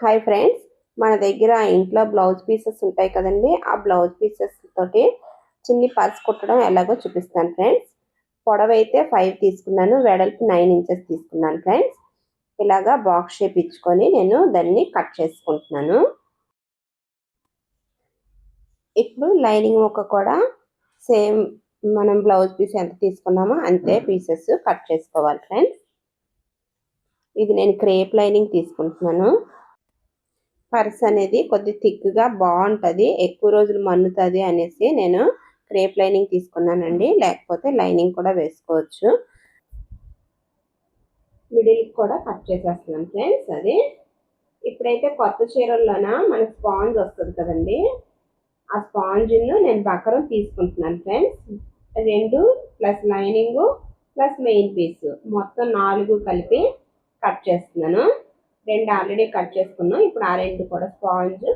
Hi friends మన దగ్గర ఇంట్లో బ్లౌజ్ పీసెస్ ఉంటాయి కదండి. ఆ బ్లౌజ్ పీసెస్ తోటి చిన్ని పర్స్ కుట్టడం ఎలాగో చూపిస్తాను ఫ్రెండ్స్ పొడవు అయితే ఫైవ్ తీసుకున్నాను వెడల్పు నైన్ ఇంచెస్ తీసుకున్నాను ఫ్రెండ్స్ ఇలాగా బాక్స్ షేప్ ఇచ్చుకొని నేను దాన్ని కట్ చేసుకుంటున్నాను. ఇప్పుడు లైనింగ్ ముక్క కూడా సేమ్ మనం బ్లౌజ్ పీస్ ఎంత తీసుకున్నామో అంతే పీసెస్ కట్ చేసుకోవాలి ఫ్రెండ్స్ ఇది నేను క్రేప్ లైనింగ్ తీసుకుంటున్నాను. పర్స్ అనేది కొద్ది థిక్గా బాగుంటుంది. ఎక్కువ రోజులు మన్నుతుంది అనేసి నేను క్రేప్ లైనింగ్ తీసుకున్నానండి. లేకపోతే లైనింగ్ కూడా వేసుకోవచ్చు. మిడిల్ కూడా కట్ చేసేస్తున్నాం ఫ్రెండ్స్ అది. ఇప్పుడైతే కొత్త చీరల్లోన మన స్పాంజ్ వస్తుంది కదండి. ఆ స్పాంజ్ను నేను బకరం తీసుకుంటున్నాను ఫ్రెండ్స్. రెండు plus lining plus main piece. మొత్తం నాలుగు కలిపి కట్ చేస్తున్నాను. రెండు ఆల్రెడీ కట్ చేసుకున్నాం. ఇప్పుడు ఆ రెండు కూడా స్పాంజ్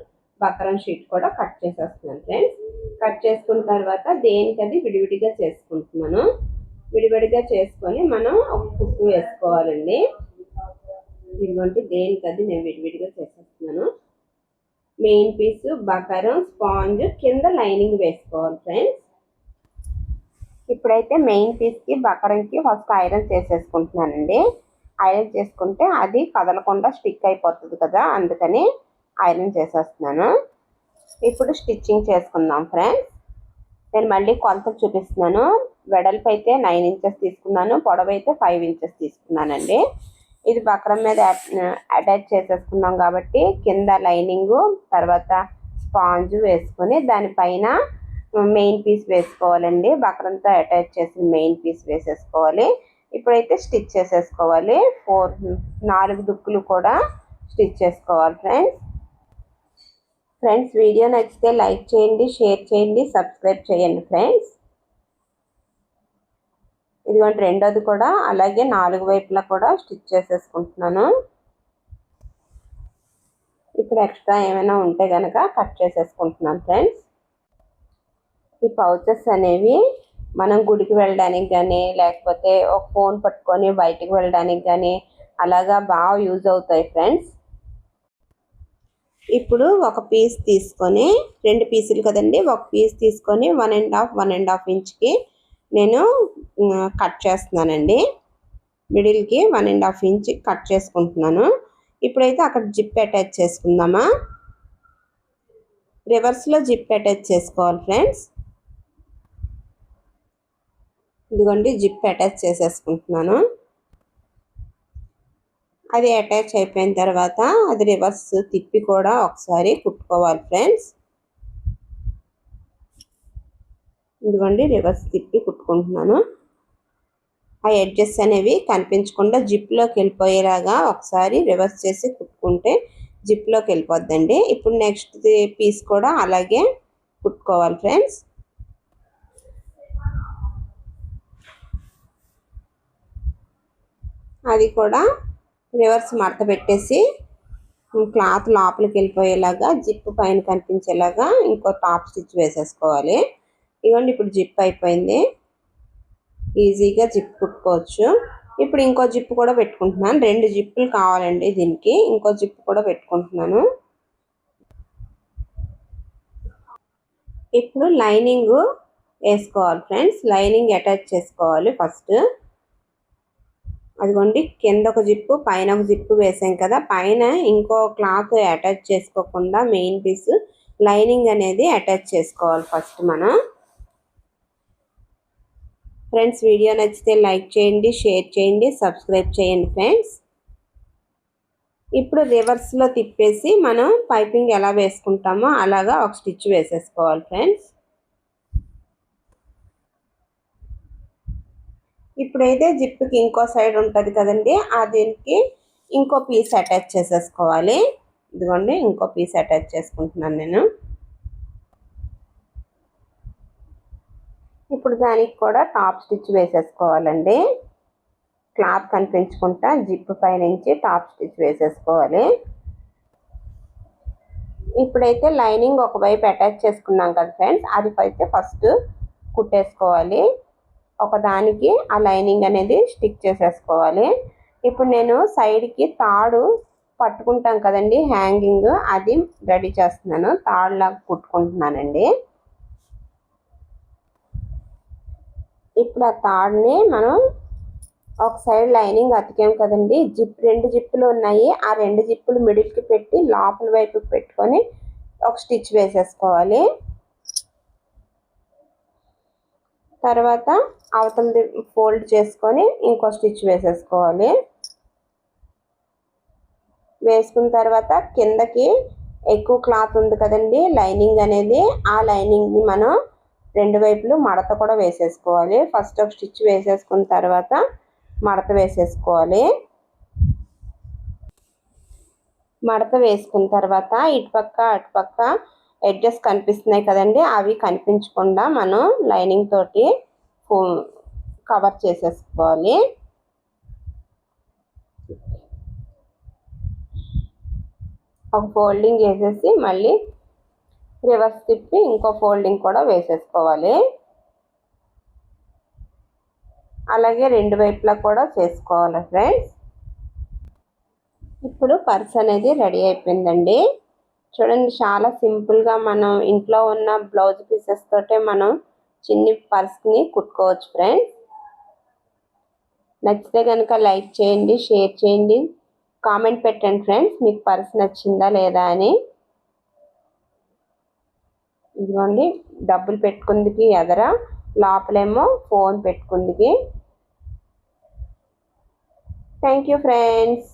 బకరం షీట్ కూడా కట్ చేసేస్తున్నాను ఫ్రెండ్స్. కట్ చేసుకున్న తర్వాత దేనికి అది విడివిడిగా చేసుకుంటున్నాను? విడివిడిగా చేసుకొని మనం ఒక కుట్టు వేసుకోవాలండి. ఇదిగోండి దేనికి అది నేను విడివిడిగా చేసేస్తున్నాను. మెయిన్ పీస్ బకరం స్పాంజ్ కింద లైనింగ్ వేసుకోవాలి ఫ్రెండ్స్. ఇప్పుడైతే మెయిన్ పీస్కి బకరంకి ఫస్ట్ ఐరన్ చేసేసుకుంటున్నానండి. ఐరన్ చేసుకుంటే అది కదలకుండా స్టిక్ అయిపోతుంది కదా అందుకని ఐరన్ చేసేస్తున్నాను. ఇప్పుడు స్టిచ్చింగ్ చేసుకుందాం ఫ్రెండ్స్. నేను మళ్ళీ కొలత చూపిస్తున్నాను. వెడల్పు అయితే నైన్ ఇంచెస్ తీసుకున్నాను పొడవు అయితే ఫైవ్ ఇంచెస్ తీసుకున్నానండి. ఇది బక్రం మీద అటాచ్ చేసేసుకున్నాం కాబట్టి కింద లైనింగు తర్వాత స్పాంజ్ వేసుకొని దానిపైన మెయిన్ పీస్ వేసుకోవాలండి. బక్రంతో అటాచ్ చేసిన మెయిన్ పీస్ వేసేసుకోవాలి. ఇప్పుడైతే స్టిచ్ చేసేసుకోవాలి. ఫోర్ నాలుగు దుక్కులు కూడా స్టిచ్ చేసుకోవాలి ఫ్రెండ్స్. ఫ్రెండ్స్ వీడియో నచ్చితే లైక్ చేయండి షేర్ చేయండి సబ్స్క్రైబ్ చేయండి ఫ్రెండ్స్. ఇదిగోండి రెండోది కూడా అలాగే నాలుగు వైపులా కూడా స్టిచ్ చేసేసుకుంటున్నాను. ఇప్పుడు ఎక్స్ట్రా ఏమైనా ఉంటే కనుక కట్ చేసేసుకుంటున్నాను ఫ్రెండ్స్. ఈ పౌచెస్ అనేవి మనం గుడికి వెళ్ళడానికి కానీ లేకపోతే ఒక ఫోన్ పట్టుకొని బయటికి వెళ్ళడానికి కానీ అలాగా బాగా యూజ్ అవుతాయి ఫ్రెండ్స్. ఇప్పుడు ఒక పీస్ తీసుకొని రెండు పీసులు కదండి ఒక పీస్ తీసుకొని one and half one and half ఇంచ్కి నేను కట్ చేస్తున్నానండి. మిడిల్కి one and half inch cut చేసుకుంటున్నాను. ఇప్పుడైతే అక్కడ జిప్ అటాచ్ చేసుకుందామా? రివర్స్లో జిప్ అటాచ్ చేసుకోవాలి ఫ్రెండ్స్. ఇదిగోండి జిప్ అటాచ్ చేసేసుకుంటున్నాను. అది అటాచ్ అయిపోయిన తర్వాత అది రివర్స్ తిప్పి కూడా ఒకసారి కుట్టుకోవాలి ఫ్రెండ్స్. ఇదిగోండి రివర్స్ తిప్పి కుట్టుకుంటున్నాను. ఆ ఎడ్జెస్ అనేవి కనిపించకుండా జిప్లోకి వెళ్ళిపోయేలాగా ఒకసారి రివర్స్ చేసి కుట్టుకుంటే జిప్లోకి వెళ్ళిపోద్దండి. ఇప్పుడు నెక్స్ట్ పీస్ కూడా అలాగే కుట్టుకోవాలి ఫ్రెండ్స్. అది కూడా రివర్స్ మడత పెట్టేసి క్లాత్ లోపలికి వెళ్ళిపోయేలాగా జిప్ పైన కనిపించేలాగా ఇంకో టాప్ స్టిచ్ వేసేసుకోవాలి. ఇవ్వండి ఇప్పుడు జిప్ అయిపోయింది. ఈజీగా జిప్ కుట్టుకోవచ్చు. ఇప్పుడు ఇంకో జిప్ కూడా పెట్టుకుంటున్నాను. రెండు జిప్పులు కావాలండి దీనికి. ఇంకో జిప్ కూడా పెట్టుకుంటున్నాను. ఇప్పుడు లైనింగ్ వేసుకోవాలి ఫ్రెండ్స్. లైనింగ్ అటాచ్ చేసుకోవాలి ఫస్ట్. అదిగోండి కింద ఒక జిప్పు పైన ఒక జిప్పు వేసాం కదా. పైన ఇంకో క్లాత్ అటాచ్ చేసుకోకుండా మెయిన్ పీస్ లైనింగ్ అనేది అటాచ్ చేసుకోవాలి ఫస్ట్ మనం. ఫ్రెండ్స్ వీడియో నచ్చితే లైక్ చేయండి షేర్ చేయండి సబ్స్క్రైబ్ చేయండి ఫ్రెండ్స్. ఇప్పుడు రివర్స్లో తిప్పేసి మనం పైపింగ్ ఎలా వేసుకుంటామో అలాగా ఒక స్టిచ్ వేసేసుకోవాలి ఫ్రెండ్స్. ఇప్పుడైతే జిప్కి ఇంకో సైడ్ ఉంటుంది కదండి ఆ దీనికి ఇంకో పీస్ అటాచ్ చేసేసుకోవాలి. ఇదిగోండి ఇంకో పీస్ అటాచ్ చేసుకుంటున్నాను నేను. ఇప్పుడు దానికి కూడా టాప్ స్టిచ్ వేసేసుకోవాలండి. క్లాత్ కనిపించుకుంటా జిప్ పైనుంచి టాప్ స్టిచ్ వేసేసుకోవాలి. ఇప్పుడైతే లైనింగ్ ఒకవైపు అటాచ్ చేసుకున్నాం కదా ఫ్రెండ్స్ అది అయితే ఫస్ట్ కుట్టేసుకోవాలి. ఒకదానికి ఆ లైనింగ్ అనేది స్టిక్ చేసేసుకోవాలి. ఇప్పుడు నేను సైడ్కి తాడు పట్టుకుంటాం కదండి హ్యాంగింగ్ అది రెడీ చేస్తున్నాను. తాడులాగా కుట్టుకుంటున్నానండి. ఇప్పుడు ఆ తాడుని మనం ఒక సైడ్ లైనింగ్ అతికాం కదండి జిప్ రెండు జిప్పులు ఉన్నాయి. ఆ రెండు జిప్పులు మిడిల్కి పెట్టి లోపల వైపు పెట్టుకొని ఒక స్టిచ్ వేసేసుకోవాలి. తర్వాత అవతలది ఫోల్డ్ చేసుకొని ఇంకో స్టిచ్ వేసేసుకోవాలి. వేసుకున్న తర్వాత కిందకి ఎక్కువ క్లాత్ ఉంది కదండి లైనింగ్ అనేది. ఆ లైనింగ్ని మనం రెండు వైపులు మడత కూడా వేసేసుకోవాలి. ఫస్ట్ ఒక స్టిచ్ వేసేసుకున్న తర్వాత మడత వేసేసుకోవాలి. మడత వేసుకున్న తర్వాత ఇటుపక్క అటుపక్క ఎడ్జెస్ కనిపిస్తున్నాయి కదండి అవి కనిపించకుండా మనం లైనింగ్ తోటి కవర్ చేసేసుకోవాలి. ఒక ఫోల్డింగ్ వేసేసి మళ్ళీ రివర్స్ తిప్పి ఇంకో ఫోల్డింగ్ కూడా వేసేసుకోవాలి. అలాగే రెండు వైపులా కూడా చేసుకోవాలి ఫ్రెండ్స్. ఇప్పుడు పర్స్ అనేది రెడీ అయిపోయిందండి. చూడండి చాలా సింపుల్గా మనం ఇంట్లో ఉన్న బ్లౌజ్ పీసెస్ తోటే మనం చిన్ని పర్స్ని కుట్టుకోవచ్చు ఫ్రెండ్స్. నచ్చితే కనుక లైక్ చేయండి షేర్ చేయండి కామెంట్ పెట్టండి ఫ్రెండ్స్ మీకు పర్స్ నచ్చిందా లేదా అని. ఇదిగోండి డబ్బులు పెట్టుకుందికి ఎదర లోపలేమో ఫోన్ పెట్టుకుందికి. Thank you friends.